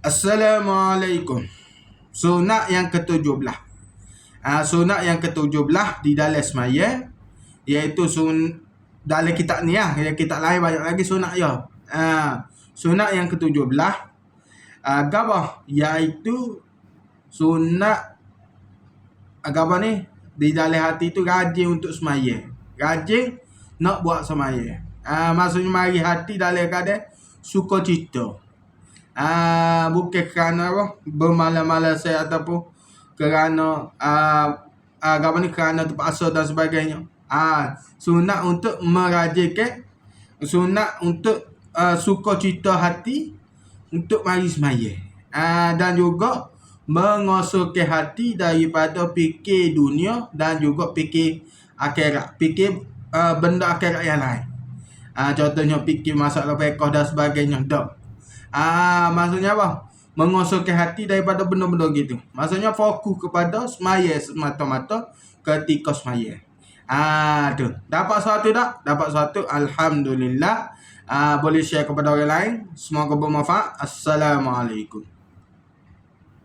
Assalamualaikum. Sunat yang ke-17. Ah sunat yang ke-17 di dalam semaya iaitu sun dalam kitab ni lah. Ya, kitab lain banyak lagi sunat ya. Ah sunat yang ke-17 ah apa? Iaitu sunat agama ni di dalam hati tu rajin untuk semaya. Rajin nak buat semaya. Ah maksudnya mari hati dalam keadaan suka Ah bukan kerana apa bermalam-malam saya ataupun kerana ah agama ni kerana terpaksa dan sebagainya. Ah sunat untuk merajinkan sunat untuk uh, suka cita hati untuk mari semaya. Ah dan juga mengosorkan hati daripada fikir dunia dan juga fikir akhirat. Fikir uh, benda akhirat yang lain. Ah contohnya fikir masalah fiqh dan sebagainya. Dak. Ah maksudnya apa? Mengosokkan hati daripada benda-benda gitu. Maksudnya fokus kepada semaya semata-mata ketika semaya. Ah tu. Dapat satu tak? Dapat satu. Alhamdulillah. Ah boleh share kepada orang lain. Semoga bermanfaat. Assalamualaikum.